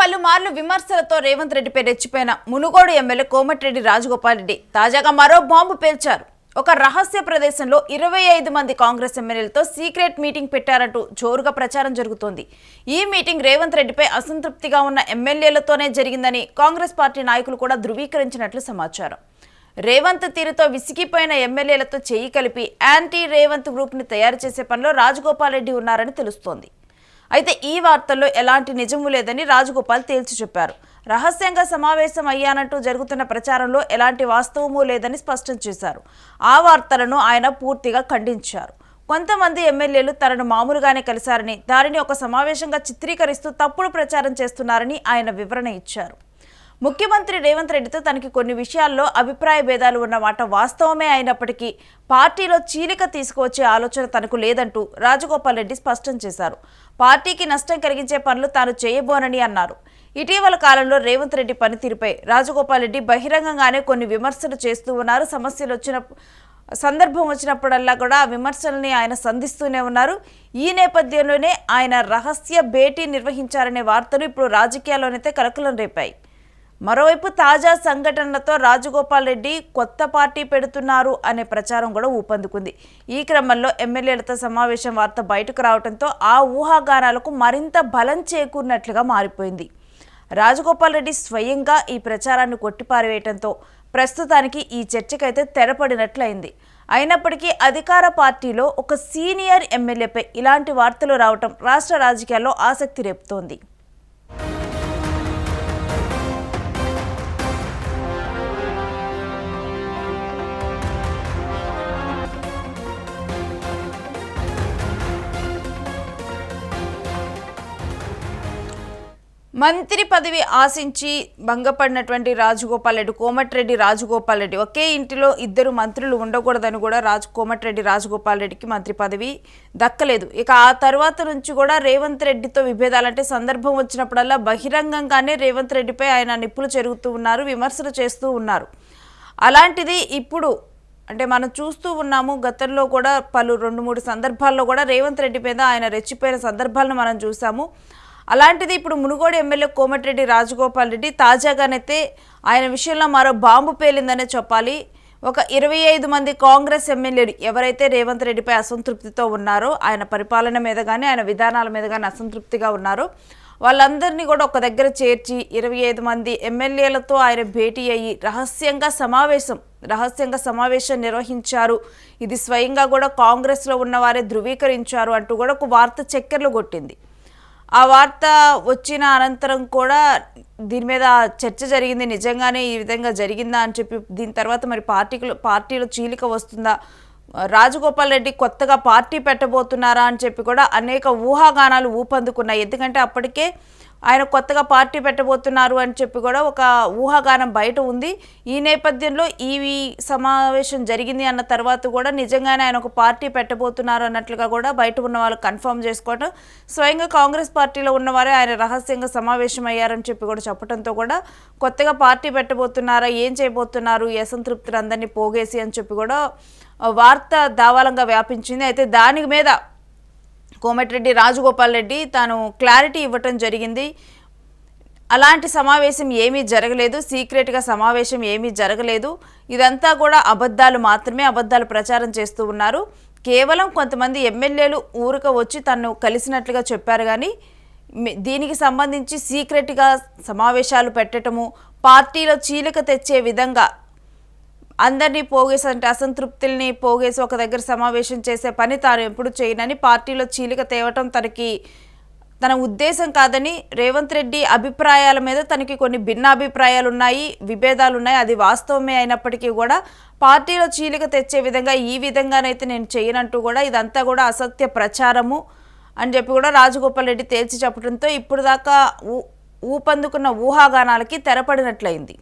పలుమార్లు విమర్శలతో రేవంత్ రెడ్డిపై రెచ్చిపోయిన మునుగోడు ఎమ్మెల్యే కోమటిరెడ్డి రాజగోపాల్ రెడ్డి తాజాగా మరో బాంబు పేల్చారు. ఒక రహస్య ప్రదేశంలో ఇరవై ఐదు మంది కాంగ్రెస్ ఎమ్మెల్యేలతో సీక్రెట్ మీటింగ్ పెట్టారంటూ జోరుగా ప్రచారం జరుగుతోంది. ఈ మీటింగ్ రేవంత్ రెడ్డిపై అసంతృప్తిగా ఉన్న ఎమ్మెల్యేలతోనే జరిగిందని కాంగ్రెస్ పార్టీ నాయకులు కూడా ధృవీకరించినట్లు సమాచారం. రేవంత్ తీరుతో విసిగిపోయిన ఎమ్మెల్యేలతో చేయి కలిపి యాంటీ రేవంత్ గ్రూప్ని తయారు చేసే పనిలో రాజగోపాల్ రెడ్డి ఉన్నారని తెలుస్తోంది. అయితే ఈ వార్తల్లో ఎలాంటి నిజము లేదని రాజగోపాల్ తేల్చి చెప్పారు. రహస్యంగా సమావేశం అయ్యానంటూ జరుగుతున్న ప్రచారంలో ఎలాంటి వాస్తవమూ లేదని స్పష్టం చేశారు. ఆ వార్తలను ఆయన పూర్తిగా ఖండించారు. కొంతమంది ఎమ్మెల్యేలు తనను మామూలుగానే కలిశారని దానిని ఒక సమావేశంగా చిత్రీకరిస్తూ తప్పుడు ప్రచారం చేస్తున్నారని ఆయన వివరణ ఇచ్చారు. ముఖ్యమంత్రి రేవంత్ రెడ్డితో తనకి కొన్ని విషయాల్లో అభిప్రాయ భేదాలు ఉన్నమాట వాస్తవమే అయినప్పటికీ పార్టీలో చీలిక తీసుకువచ్చే ఆలోచన తనకు లేదంటూ రాజగోపాల్ రెడ్డి స్పష్టం చేశారు. పార్టీకి నష్టం కలిగించే పనులు తాను చేయబోనని అన్నారు. ఇటీవల కాలంలో రేవంత్ రెడ్డి పనితీరుపై రాజగోపాల్ రెడ్డి బహిరంగంగానే కొన్ని విమర్శలు చేస్తూ ఉన్నారు. సమస్యలు వచ్చిన సందర్భం వచ్చినప్పుడల్లా కూడా ఆ విమర్శల్ని ఆయన సంధిస్తూనే ఉన్నారు. ఈ నేపథ్యంలోనే ఆయన రహస్య భేటీ నిర్వహించారనే వార్తలు ఇప్పుడు రాజకీయాల్లోనైతే కలకలం రేపాయి. మరోవైపు తాజా సంఘటనలతో రాజగోపాల్ రెడ్డి కొత్త పార్టీ పెడుతున్నారు అనే ప్రచారం కూడా ఊపందుకుంది. ఈ క్రమంలో ఎమ్మెల్యేలతో సమావేశం వార్త బయటకు రావడంతో ఆ ఊహాగానాలకు మరింత బలం చేకూరినట్లుగా మారిపోయింది. రాజగోపాల్ రెడ్డి స్వయంగా ఈ ప్రచారాన్ని కొట్టిపారవేయడంతో ప్రస్తుతానికి ఈ చర్చకైతే తెరపడినట్లయింది. అయినప్పటికీ అధికార పార్టీలో ఒక సీనియర్ ఎమ్మెల్యేపై ఇలాంటి వార్తలు రావటం రాష్ట్ర రాజకీయాల్లో ఆసక్తి రేపుతోంది. మంత్రి పదవి ఆశించి భంగపడినటువంటి రాజగోపాల్ రెడ్డి కోమటిరెడ్డి రాజగోపాల్ రెడ్డి ఒకే ఇంటిలో ఇద్దరు మంత్రులు ఉండకూడదని కూడా రాజు కోమటిరెడ్డి రాజగోపాల్ రెడ్డికి మంత్రి పదవి దక్కలేదు. ఇక ఆ తర్వాత నుంచి కూడా రేవంత్ రెడ్డితో విభేదాలంటే సందర్భం వచ్చినప్పుడల్లా బహిరంగంగానే రేవంత్ రెడ్డిపై ఆయన నిప్పులు చెరుగుతూ ఉన్నారు విమర్శలు చేస్తూ ఉన్నారు. అలాంటిది ఇప్పుడు అంటే మనం చూస్తూ ఉన్నాము గతంలో కూడా పలు రెండు మూడు సందర్భాల్లో కూడా రేవంత్ రెడ్డి మీద ఆయన రెచ్చిపోయిన సందర్భాలను మనం చూసాము అలాంటిది ఇప్పుడు మునుగోడు ఎమ్మెల్యే కోమటిరెడ్డి రాజగోపాల్ రెడ్డి తాజాగానైతే ఆయన విషయంలో మరో బాంబు పేలిందనే చెప్పాలి. ఒక ఇరవై ఐదు మంది కాంగ్రెస్ ఎమ్మెల్యేలు ఎవరైతే రేవంత్ రెడ్డిపై అసంతృప్తితో ఉన్నారో ఆయన పరిపాలన మీద కానీ ఆయన విధానాల మీద కానీ అసంతృప్తిగా ఉన్నారో. వాళ్ళందరినీ కూడా ఒక దగ్గర చేర్చి ఇరవై ఐదు మంది ఎమ్మెల్యేలతో ఆయన భేటీ అయ్యి రహస్యంగా సమావేశం రహస్యంగా సమావేశం నిర్వహించారు. ఇది స్వయంగా కూడా కాంగ్రెస్లో ఉన్నవారే ధృవీకరించారు అంటూ కూడా ఒక వార్త చక్కెర్లు కొట్టింది. ఆ వార్త వచ్చిన అనంతరం కూడా దీని మీద చర్చ జరిగింది. నిజంగానే ఈ విధంగా జరిగిందా అని చెప్పి దీని తర్వాత మరి పార్టీలో పార్టీలో చీలిక వస్తుందా? రాజగోపాల్ రెడ్డి కొత్తగా పార్టీ పెట్టబోతున్నారా అని చెప్పి కూడా అనేక ఊహాగానాలు ఊపందుకున్నాయి. ఎందుకంటే అప్పటికే ఆయన కొత్తగా పార్టీ పెట్టబోతున్నారు అని చెప్పి కూడా ఒక ఊహాగానం బయట ఉంది. ఈ నేపథ్యంలో ఈ సమావేశం జరిగింది అన్న తర్వాత కూడా నిజంగానే ఆయన ఒక పార్టీ పెట్టబోతున్నారు అన్నట్లుగా కూడా బయట ఉన్న వాళ్ళు కన్ఫర్మ్ చేసుకోవడం స్వయంగా కాంగ్రెస్ పార్టీలో ఉన్నవారే ఆయన రహస్యంగా సమావేశం అయ్యారని చెప్పి కూడా చెప్పడంతో కూడా కొత్తగా పార్టీ పెట్టబోతున్నారా ఏం చేయబోతున్నారు ఈ అసంతృప్తులు అందరినీ పోగేసి అని చెప్పి కూడా వార్త దావాలంగా వ్యాపించింది. అయితే దాని మీద కోమటిరెడ్డి రాజగోపాల్ రెడ్డి తాను క్లారిటీ ఇవ్వటం జరిగింది. అలాంటి సమావేశం ఏమీ జరగలేదు. సీక్రెట్గా సమావేశం ఏమీ జరగలేదు. ఇదంతా కూడా అబద్ధాలు మాత్రమే అబద్ధాలు ప్రచారం చేస్తూ ఉన్నారు. కేవలం కొంతమంది ఎమ్మెల్యేలు ఊరుక వచ్చి తను కలిసినట్లుగా చెప్పారు కానీ దీనికి సంబంధించి సీక్రెట్గా సమావేశాలు పెట్టటము పార్టీలో చీలిక తెచ్చే విధంగా అందరినీ పోగేసి అంటే అసంతృప్తుల్ని పోగేసి ఒక దగ్గర సమావేశం చేసే పని తాను ఎప్పుడు చేయనని పార్టీలో చీలిక తేవటం తనకి తన ఉద్దేశం కాదని రేవంత్ రెడ్డి అభిప్రాయాల మీద తనకి కొన్ని భిన్నాభిప్రాయాలు ఉన్నాయి విభేదాలు ఉన్నాయి అది వాస్తవమే అయినప్పటికీ కూడా పార్టీలో చీలిక తెచ్చే విధంగా ఈ విధంగానైతే నేను చేయనంటూ కూడా ఇదంతా కూడా అసత్య ప్రచారము అని చెప్పి కూడా రాజగోపాల్ రెడ్డి తేల్చి చెప్పడంతో ఇప్పుడు దాకా ఊ ఊపందుకున్న ఊహాగానాలకి తెరపడినట్లయింది.